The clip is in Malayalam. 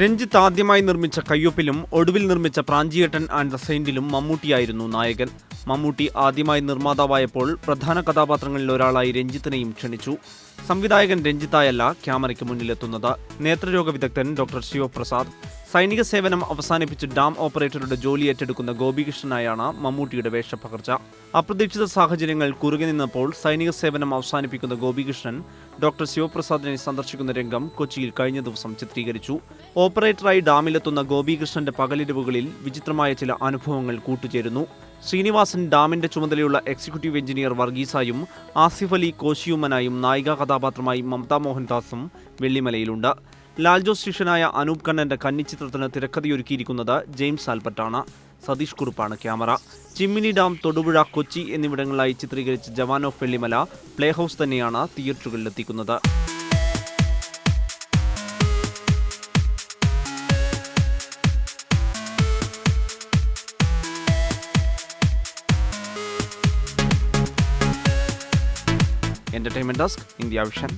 രഞ്ജിത്ത് ആദ്യമായി നിർമ്മിച്ച കയ്യൊപ്പിലും ഒടുവിൽ നിർമ്മിച്ച പ്രാഞ്ചിയേട്ടൻ ആൻഡ് ദ സെയിന്റിലും മമ്മൂട്ടിയായിരുന്നു നായകൻ. മമ്മൂട്ടി ആദ്യമായി നിർമ്മാതാവായപ്പോൾ പ്രധാന കഥാപാത്രങ്ങളിൽ ഒരാളായി രഞ്ജിത്തിനെയും ക്ഷണിച്ചു. സംവിധായകൻ രഞ്ജിത്തായല്ല ക്യാമറയ്ക്ക് മുന്നിലെത്തുന്നത്. നേത്രരോഗ വിദഗ്ധൻ ഡോക്ടർ ശിവപ്രസാദ്. സൈനിക സേവനം അവസാനിപ്പിച്ച് ഡാം ഓപ്പറേറ്ററുടെ ജോലി ഏറ്റെടുക്കുന്ന ഗോപികൃഷ്ണനായാണ് മമ്മൂട്ടിയുടെ വേഷപ്പകർച്ച. അപ്രതീക്ഷിത സാഹചര്യങ്ങൾ കുറുകെ നിന്നപ്പോൾ സൈനിക സേവനം അവസാനിപ്പിക്കുന്ന ഗോപികൃഷ്ണൻ ഡോക്ടർ ശിവപ്രസാദിനെ സന്ദർശിക്കുന്ന രംഗം കൊച്ചിയിൽ കഴിഞ്ഞ ദിവസം ചിത്രീകരിച്ചു. ഓപ്പറേറ്ററായി ഡാമിലെത്തുന്ന ഗോപികൃഷ്ണന്റെ പകലിരവുകളിൽ വിചിത്രമായ ചില അനുഭവങ്ങൾ കൂട്ടുചേരുന്നു. ശ്രീനിവാസൻ ഡാമിന്റെ ചുമതലയുള്ള എക്സിക്യൂട്ടീവ് എഞ്ചിനീയർ വർഗീസായും ആസിഫ് അലി കോശിയുമ്മനായും നായികാ കഥാപാത്രമായി മമതാ മോഹൻദാസും വെള്ളിമലയിലുണ്ട്. ലാൽജോ ശിഷ്യനായ അനൂപ് കണ്ണന്റെ കന്നി ചിത്രത്തിന് തിരക്കഥയൊരുക്കിയിരിക്കുന്നത് ജെയിംസ് ആൽബർട്ടാണ്. സതീഷ് കുറുപ്പാണ് ക്യാമറ. ചിമ്മിനി ഡാം തൊടുപുഴ കൊച്ചി എന്നിവിടങ്ങളിലായി ചിത്രീകരിച്ച Jawan of Vellimala play house തന്നെയാണ് തിയേറ്ററുകളിലെത്തിക്കുന്നത്. Entertainment desk India vision